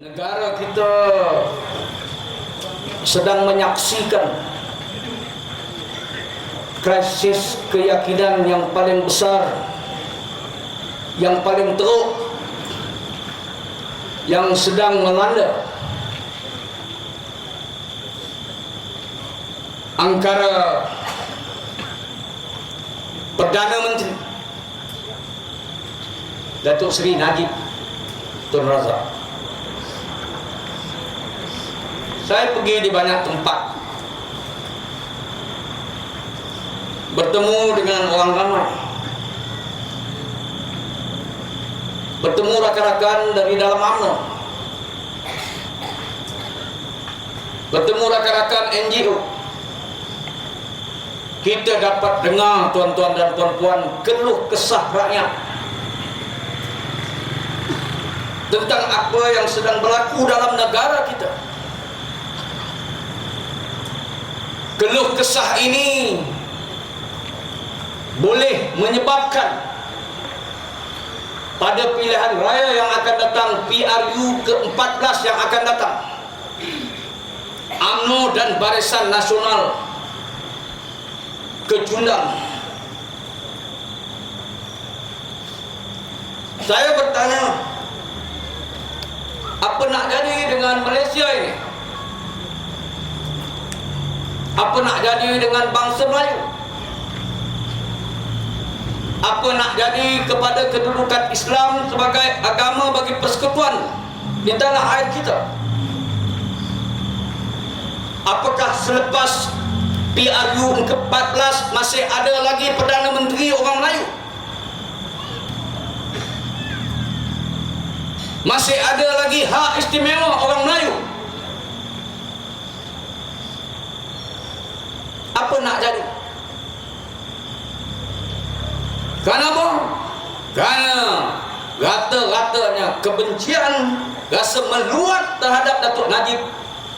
Negara kita sedang menyaksikan krisis keyakinan yang paling besar, yang paling teruk, yang sedang melanda antara Perdana Menteri Datuk Seri Najib Tun Razak Saya pergi di banyak tempat. Bertemu dengan orang ramai. Bertemu rakan-rakan dari dalam UMNO Bertemu rakan-rakan NGO Kita dapat dengar tuan-tuan dan puan-puan Keluh kesah rakyat Tentang apa yang sedang berlaku dalam negara kita keluh kesah ini boleh menyebabkan pada pilihan raya yang akan datang PRU ke-14 yang akan datang UMNO dan Barisan Nasional kecundang. Saya bertanya apa nak jadi dengan Malaysia ini apa nak jadi dengan bangsa Melayu? Apa nak jadi kepada kedudukan Islam sebagai agama bagi persekutuan di tanah air kita? Apakah selepas PRU ke-14 masih ada lagi Perdana Menteri orang Melayu? Masih ada lagi hak istimewa orang Melayu? Apa nak jadi? Kenapa kerana rata-ratanya kebencian rasa meluat terhadap Datuk Najib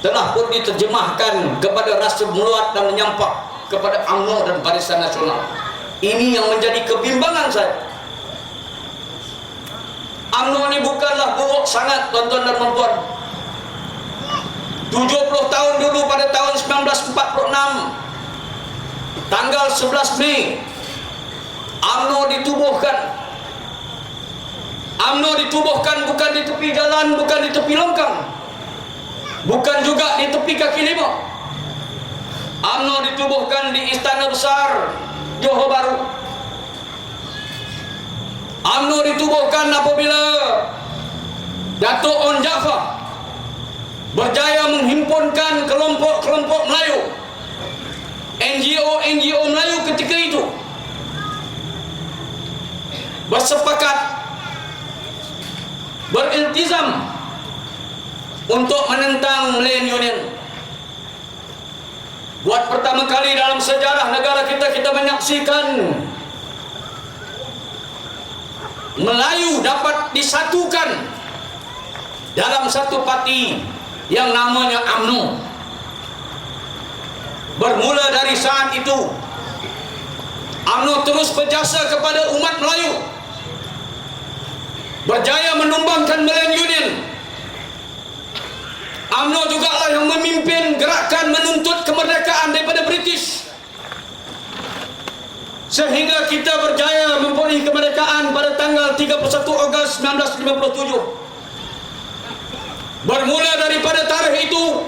telah pun diterjemahkan kepada rasa meluat dan menyampak kepada UMNO dan Barisan Nasional. Ini yang menjadi kebimbangan saya. UMNO ini bukanlah buruk sangat tuan-tuan dan puan-puan. 70 tahun dulu pada tahun 1946 tanggal 11 Mei UMNO ditubuhkan. UMNO ditubuhkan bukan di tepi jalan bukan di tepi longkang bukan juga di tepi kaki lima. UMNO ditubuhkan di istana besar Johor Bahru. UMNO ditubuhkan apabila Datuk On Jaafar berjaya menghimpunkan kelompok-kelompok Melayu NGO-NGO Melayu ketika itu. Bersepakat beriltizam untuk menentang Malayan Union. Buat pertama kali dalam sejarah negara kita kita menyaksikan Melayu dapat disatukan dalam satu parti yang namanya UMNO Bermula dari saat itu UMNO terus berjasa kepada umat Melayu. Berjaya menumbangkan Malayan Union. UMNO juga lah yang memimpin gerakan menuntut kemerdekaan daripada British. Sehingga kita berjaya mempunyai kemerdekaan pada tanggal 31 Ogos 1957 Bermula daripada tarikh itu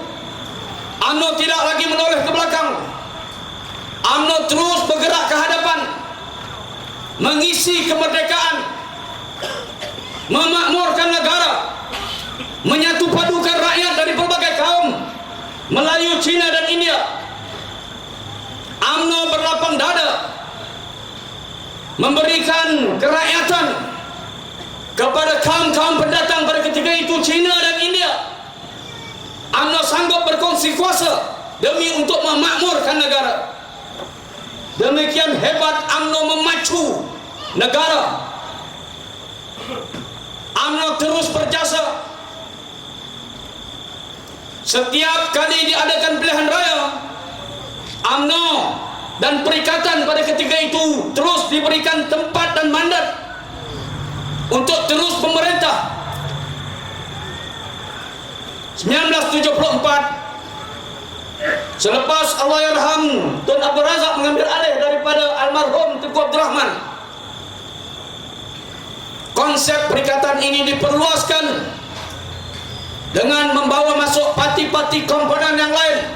UMNO tidak lagi menoleh ke belakang UMNO terus bergerak ke hadapan. Mengisi kemerdekaan. Memakmurkan negara. Menyatu padukan rakyat dari berbagai kaum. Melayu, Cina dan India. UMNO berlapang dada. Memberikan kerakyatan kepada kaum-kaum pendatang pada ketika itu Cina dan India. UMNO sanggup berkongsi kuasa demi untuk memakmurkan negara. Demikian hebat UMNO memacu negara. UMNO terus berjasa. Setiap kali diadakan pilihan raya, UMNO dan perikatan pada ketika itu terus diberikan tempat dan mandat untuk terus pemerintah 1974 Selepas Allah Yarham Tun Abdul Razak mengambil alih daripada almarhum Tengku Abdul Rahman Konsep perikatan ini diperluaskan dengan membawa masuk parti-parti komponen yang lain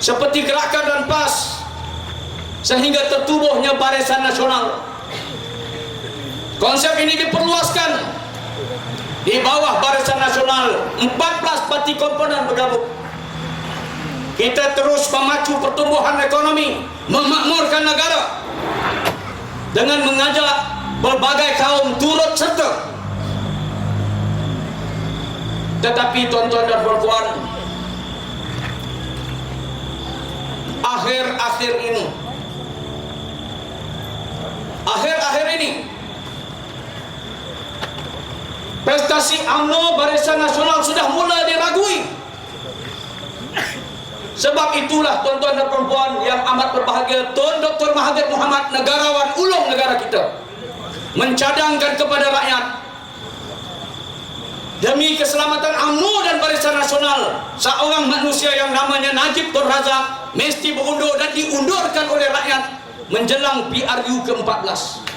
seperti Gerakan dan PAS sehingga tertubuhnya Barisan Nasional. Konsep ini diperluaskan di bawah Barisan Nasional 14 parti komponen bergabung. Kita terus memacu pertumbuhan ekonomi, memakmurkan negara dengan mengajak berbagai kaum turut serta. Tetapi tuan-tuan dan puan-puan, akhir-akhir ini, akhir-akhir ini, prestasi UMNO Barisan Nasional sudah mulai diragui. Sebab itulah tuan-tuan dan perempuan yang amat berbahagia Tun Dr. Mahathir Muhammad negarawan ulung negara kita mencadangkan kepada rakyat demi keselamatan UMNO dan Barisan Nasional seorang manusia yang namanya Najib Tun Razak mesti berundur dan diundurkan oleh rakyat menjelang PRU ke-14